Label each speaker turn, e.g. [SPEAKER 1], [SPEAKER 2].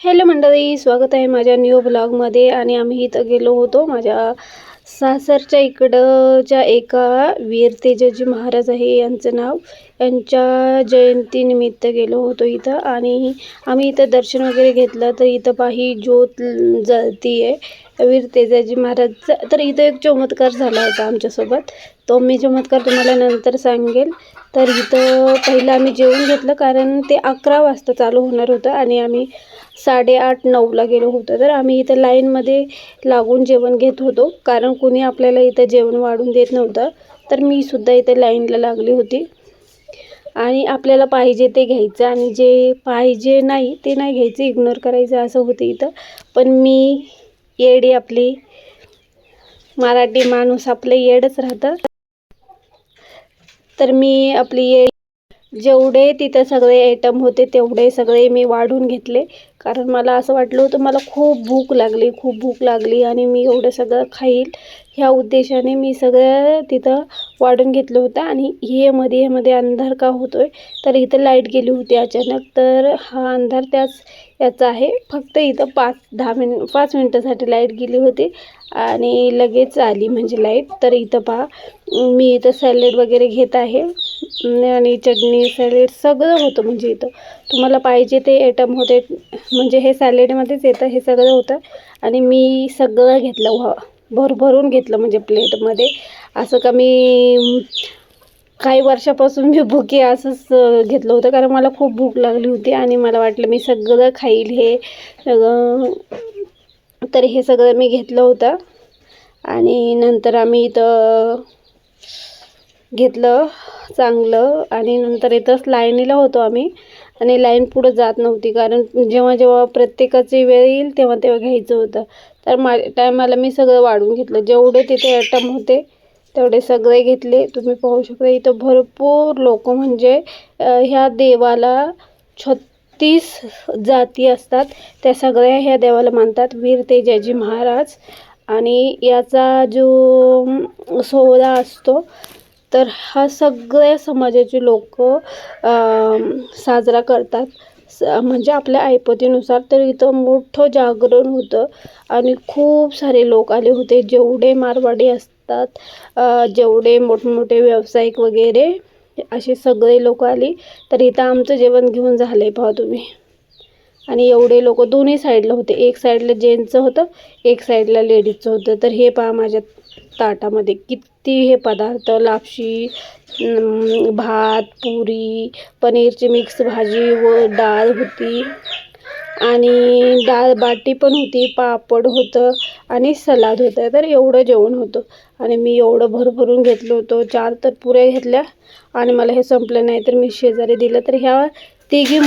[SPEAKER 1] Hello मंडळी स्वागत आहे माझ्या न्यू ब्लॉगमध्ये आणि आम्ही इथं गेलो होतो माझ्या सासरच्या इकडच्या एका वीर तेजाजी महाराज आहे यांचं नाव. यांच्या जयंतीनिमित्त गेलो होतो इथं आणि आम्ही इथं दर्शन वगैरे घेतलं तर इथं पाही ज्योत जळती आहे वीर तेजाजी महाराज तर इथं एक चमत्कार झाला होता आमच्यासोबत. तो मी चमत्कार तुम्हाला नंतर सांगेल. तर इथं पहिलं आम्ही जेवून घेतलं कारण ते अकरा वाजता चालू होणार होतं आणि आम्ही साडेआठ नऊला गेलो होतो. तर आम्ही इथं लाईनमध्ये लागून जेवण घेत होतो. कारण कुणी आपल्याला इथं जेवण वाढून देत नव्हतं. तर मी सुद्धा इथं लाईनला लागली होती. आणि आपल्याला पाहिजे ते घ्यायचं आणि जे पाहिजे नाही ते नाही घ्यायचं इग्नोर करायचं असं होतं इथं. पण मी येडी आपली. मराठी माणूस आपलं येडच राहतं. तर मी आपली येड जेवढे तिथं सगळे आयटम होते तेवढे सगळे मी वाढून घेतले. कारण मला असं वाटलं होतं मला खूप भूक लागली खूप भूक लागली आणि मी एवढं सगळं खाईल. ह्या उद्देशाने मी सगळं तिथं वाढून घेतलं होतं आणि हे मध्ये मध्ये अंधार का होतोय? तर इथं लाइट गेली होती अचानक. तर हा अंधार त्याच याचा आहे. फक्त इथं पाच दहा मिन पाच मिनटासाठी लाइट गेली होती आणि लगेच आली म्हणजे लाइट तर इथं पहा मी इथं सॅलेड वगैरे घेत आहे. आणि चटणी सॅलेड सगळं होतं म्हणजे इथं. तुम्हाला पाहिजे ते आयटम होते. म्हणजे हे सॅलेडमध्येच येतं हे सगळं होतं. आणि मी सगळं घेतलं व्हा भरभरून घेतलं म्हणजे प्लेटमध्ये असं का मी काही वर्षापासून मी भुके असंच घेतलं होतं. कारण मला खूप भूक लागली होती आणि मला वाटलं मी सगळं खाईल हे सगळं. तर हे सगळं मी घेतलं होतं. आणि नंतर आम्ही इथं घेतलं चांगलं. आणि नंतर इथंच लाईनीला होतो आम्ही. आणि लाईन पुढं जात नव्हती. कारण जेव्हा जेव्हा प्रत्येकाची वेळ येईल तेव्हा तेव्हा घ्यायचं होतं. तर मा टायमाला मी सगळं वाढून घेतलं. जेवढे तिथे आयटम होते तेवढे सगळे घेतले. तुम्ही पाहू शकता इथं भरपूर लोक म्हणजे ह्या देवाला छत्तीस जाती असतात. त्या सगळ्या ह्या देवाला मानतात. वीर तेजाजी महाराज आणि याचा जो सोहळा असतो तर हा सगळ्या समाजाचे लोक साजरा करतात. स म्हणजे आपल्या ऐपतीनुसार तर इथं मोठं जागरण होतं आणि खूप सारे लोक आले होते. जेवढे मारवाडी असतात जेवढे मोठमोठे व्यावसायिक वगैरे असे सगळे लोक आली तर इथं आमचं जेवण घेऊन झालं आहे पहा तुम्ही. आणि एवढे लोक दोन्ही साईडला होते. एक साईडला जेंट्सचं होतं एक साईडला लेडीजचं होतं. तर हे पहा माझ्या ताटामध्ये किती हे पदार्थ लापशी भात पुरी पनीरची मिक्स भाजी व डाळ होती. आणि डाळबाटी पण होती पापड होतं आणि सलाद होतं. तर एवढं जेवण होतं. आणि मी एवढं भरभरून घेतलं होतं. चार तर पुऱ्या घेतल्या आणि मला हे संपलं नाही. तर मी शेजारी दिलं. तर ह्या तिघी